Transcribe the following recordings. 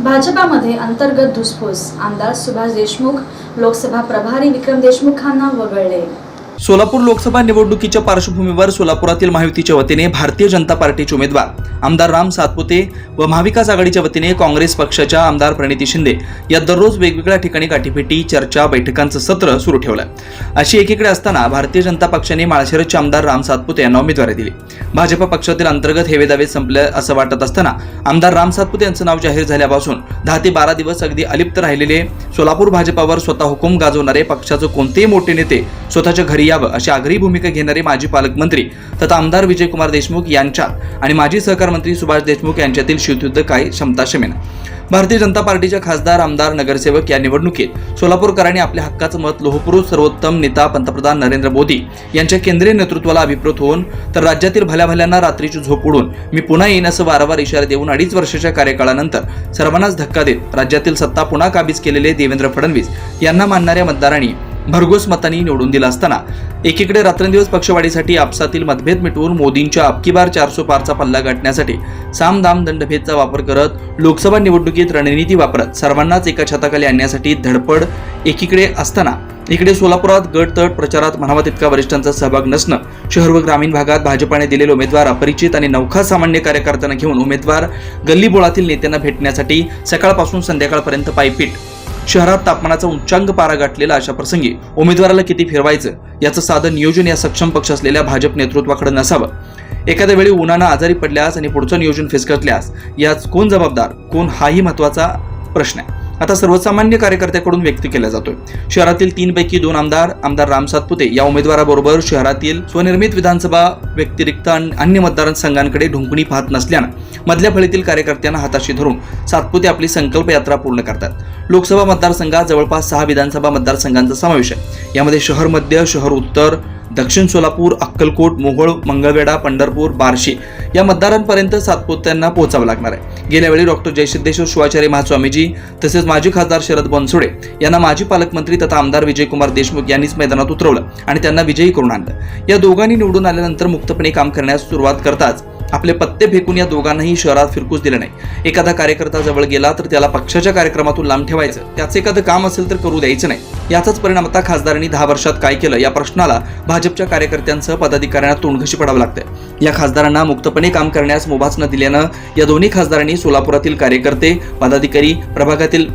भाजपामध्ये अंतर्गत धुसफूस आमदार सुभाष देशमुख लोकसभा प्रभारी विक्रम देशमुखांना वगळले. सोलापूर लोकसभा निवडणुकीच्या पार्श्वभूमीवर सोलापुरातील महायुतीच्या वतीने भारतीय जनता पार्टीचे उमेदवार आमदार राम सातपुते व महाविकास आघाडीच्या वतीने काँग्रेस पक्षाच्या आमदार प्रणिती शिंदे या दररोज वेगवेगळ्या ठिकाणी गाठीभेटी चर्चा बैठकांचं सत्र सुरू ठेवलं. अशी एकीकडे असताना भारतीय जनता पक्षाने माळशिरसचे आमदार राम सातपुते यांना उमेदवारी दिली. भाजप पक्षातील अंतर्गत हेवेदावे संपले असं वाटत असताना आमदार राम सातपुते यांचं नाव जाहीर झाल्यापासून दहा ते बारा दिवस अगदी अलिप्त राहिलेले सोलापूर भाजपावर स्वतः हुकूम गाजवणारे पक्षाचे कोणतेही मोठे नेते स्वतःच्या घरी यावं अशी आग्रही भूमिका घेणारे माजी पालकमंत्री तथा आमदार विजयकुमार देशमुख यांच्यात आणि माजी सहकार मंत्री सुभाष देशमुख यांच्यातील शिवयुद्ध काय क्षमता शमेना भारतीय जनता पार्टीच्या खासदार आमदार नगरसेवक या निवडणुकीत सोलापूरकरांनी आपल्या हक्काचं मत लोहपुरुष सर्वोत्तम नेता पंतप्रधान नरेंद्र मोदी यांच्या केंद्रीय नेतृत्वाला अभिप्रेत होऊन तर राज्यातील भल्या भल्यांना रात्रीची झोप उडून मी पुन्हा येईन असं वारंवार इशारा देऊन अडीच वर्षाच्या कार्यकाळानंतर सर्वांनाच धक्का देत राज्यातील सत्ता पुन्हा काबीज केलेले देवेंद्र फडणवीस यांना मानणाऱ्या मतदारांनी भरघोस मतांनी निवडून दिला असताना. एकीकडे रात्रंदिवस पक्षवाढीसाठी आपसातील मतभेद मिटवून मोदींच्या अबकी बार चारसो पारचा पल्ला गाठण्यासाठी सामदाम दंडभेदचा वापर करत लोकसभा निवडणुकीत रणनीती वापरत सर्वांनाच एका छताखाली आणण्यासाठी धडपड एकीकडे असताना. इकडे सोलापुरात गट तट प्रचारात म्हणावा तितका वरिष्ठांचा सहभाग नसणं. शहर व ग्रामीण भागात भाजपाने दिलेले उमेदवार अपरिचित आणि नौखा सामान्य कार्यकर्त्यांना घेऊन उमेदवार गल्लीबोळातील नेत्यांना भेटण्यासाठी सकाळपासून संध्याकाळपर्यंत पायपीट शहरात तापमानाचा उच्चांक पारा गाठलेला अशा प्रसंगी उमेदवाराला किती फिरवायचं? याचं साधं नियोजन या सक्षम पक्ष असलेल्या भाजप नेतृत्वाकडे नसावं. एखाद्या वेळी उन्हानं आजारी पडल्यास आणि पुढचं नियोजन फिसकटल्यास याच कोण जबाबदार? कोण हाही महत्त्वाचा प्रश्न आहे. आता सर्वसामान्य कार्यकर्त्याकडून व्यक्त केला जातोय. शहरातील तीनपैकी दोन आमदार आमदार राम सातपुते या उमेदवाराबरोबर शहरातील स्वनिर्मित विधानसभा व्यतिरिक्त अन्य मतदारसंघांकडे ढुंकणी पाहत नसल्यानं मधल्या फळीतील कार्यकर्त्यांना हाताशी धरून सातपुते आपली संकल्प यात्रा पूर्ण करतात. लोकसभा मतदारसंघात जवळपास सहा विधानसभा मतदारसंघांचा समावेश आहे. यामध्ये शहर मध्य शहर उत्तर दक्षिण सोलापूर अक्कलकोट मोहोळ मंगळवेढा पंढरपूर बार्शी या मतदारांपर्यंत सातपुत्यांना पोहोचावं लागणार आहे. गेल्या वेळी डॉक्टर जयसिद्धेश्वर शिवाचार्य महास्वामीजी तसेच माजी खासदार शरद बनसोडे यांना माजी पालकमंत्री तथा आमदार विजयकुमार देशमुख यांनीच मैदानात उतरवलं आणि त्यांना विजयी करून आणलं. या दोघांनी निवडून आल्यानंतर मुक्तपणे काम करण्यास सुरुवात करताच आपले पत्ते फेकून या दोघांनाही शहरात फिरकूच दिलं नाही. एखादा कार्यकर्ता जवळ गेला तर त्याला पक्षाच्या कार्यक्रमातून लांब ठेवायचं. त्याचं एखादं काम असेल तर करू द्यायचं नाही. याचाच परिणाम आता खासदारांनी दहा वर्षात काय केलं या प्रश्नाला भाजपच्या कार्यकर्त्यांसह पदाधिकाऱ्यांना तोंडघशी पडावं लागतं या खासदारांना मुक्तपणे काम करण्यास मुभाच न दिल्यानं या दोन्ही खासदारांनी सोलापुरातील कार्यकर्ते पदाधिकारी प्रभागातील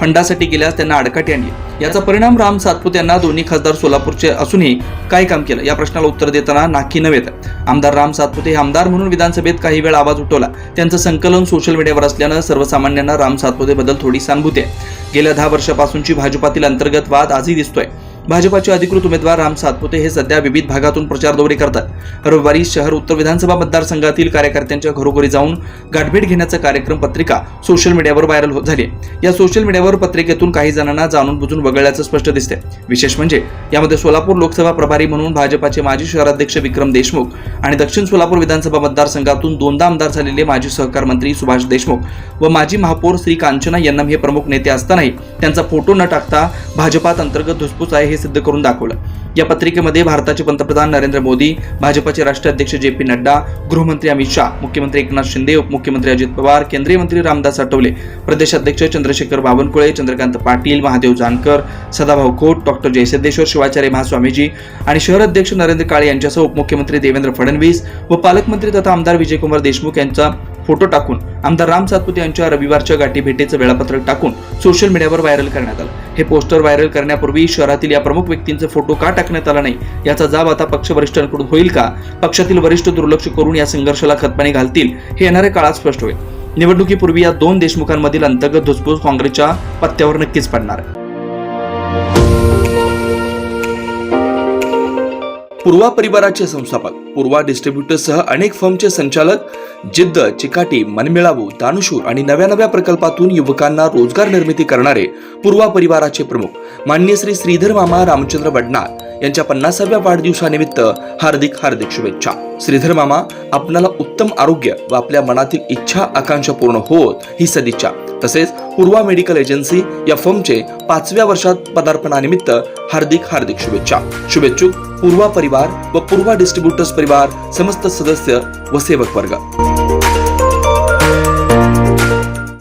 फंडासाठी गेल्यास त्यांना आडकाठी आणली. याचा परिणाम राम सातपुत यांना दोन्ही खासदार सोलापूरचे असूनही काय काम केलं? या प्रश्नाला उत्तर देताना नाकी नव्हेत आमदार राम सातपुते हे आमदार म्हणून विधानसभेत काही वेळ आवाज उठवला. त्यांचं संकलन सोशल मीडियावर असल्यानं सर्वसामान्यांना राम सातपुते बद्दल थोडी सहानुभूती आहे गेल्या दहा वर्षापासूनची भाजपातील अंतर्गत वाद आजही दिसतोय. भाजपाचे अधिकृत उमेदवार राम सातपुते हे सध्या विविध भागातून प्रचार दौरे करतात. रविवारी शहर उत्तर विधानसभा मतदारसंघातील कार्यकर्त्यांच्या घरोघरी जाऊन गाठभेट घेण्याचा कार्यक्रम पत्रिका सोशल मीडियावर व्हायरल होत झाली. या सोशल मीडियावर पत्रिकेतून काही जणांना जाणून बुजून वगळल्याचं स्पष्ट दिसते विशेष म्हणजे यामध्ये सोलापूर लोकसभा प्रभारी म्हणून भाजपाचे माजी शहराध्यक्ष विक्रम देशमुख आणि दक्षिण सोलापूर विधानसभा मतदारसंघातून दोनदा आमदार झालेले माजी सहकार मंत्री सुभाष देशमुख व माजी महापौर श्री कांचना यांना हे प्रमुख नेते असतानाही त्यांचा फोटो न टाकता भाजपात अंतर्गत धुसफूस आहे हे सिद्ध करून दाखवलं. या पत्रिकेमध्ये भारताचे पंतप्रधान नरेंद्र मोदी भाजपाचे राष्ट्रीय अध्यक्ष जे पी नड्डा गृहमंत्री अमित शाह मुख्यमंत्री एकनाथ शिंदे उपमुख्यमंत्री अजित पवार केंद्रीय मंत्री रामदास आठवले प्रदेशाध्यक्ष चंद्रशेखर बावनकुळे चंद्रकांत पाटील महादेव जानकर सदाभाऊ खोत डॉक्टर जयसिद्धेश्वर शिवाचार्य महास्वामीजी आणि शहर अध्यक्ष नरेंद्र काळे यांच्यासह उपमुख्यमंत्री देवेंद्र फडणवीस व पालकमंत्री तथा आमदार विजयकुमार देशमुख यांचा फोटो टाकून आमदार राम सातपुते यांच्या रविवारच्या गाठी भेटीचं वेळापत्रक टाकून सोशल मीडियावर व्हायरल करण्यात आलं. हे पोस्टर व्हायरल करण्यापूर्वी शहरातील या प्रमुख व्यक्तींचे फोटो का टाकण्यात आला नाही याचा जाब आता पक्ष वरिष्ठांकडून होईल का? पक्षातील वरिष्ठ दुर्लक्ष करून या संघर्षाला खतपाणी घालतील हे येणाऱ्या काळात स्पष्ट होईल. निवडणुकीपूर्वी या दोन देशमुखांमधील अंतर्गत धुसफूस काँग्रेसच्या पत्त्यावर नक्कीच पडणार. पूर्वा परिवाराचे संस्थापक पूर्वा डिस्ट्रीब्युटरसह अनेक फर्मचे संचालक जिद्द चिकाटी मनमिळावू दानशूर आणि नव्या नव्या प्रकल्पातून युवकांना रोजगार निर्मिती करणारे पूर्वा परिवाराचे प्रमुख मान्य श्री श्रीधर मामा रामचंद्र वडनार यांच्या पन्नासाव्या वाढदिवसानिमित्त हार्दिक हार्दिक शुभेच्छा. श्रीधर मामा आपणाला उत्तम आरोग्य व आपल्या मनातील इच्छा आकांक्षा पूर्ण होत ही सदिच्छा. तसेच पूर्वा मेडिकल एजन्सी या फर्मचे पाचव्या वर्षात पदार्पणानिमित्त हार्दिक हार्दिक शुभेच्छा. शुभेच्छुक पूर्वा परिवार व पूर्वा डिस्ट्रीब्युटर्स परिवार समस्त सदस्य व सेवक वर्ग.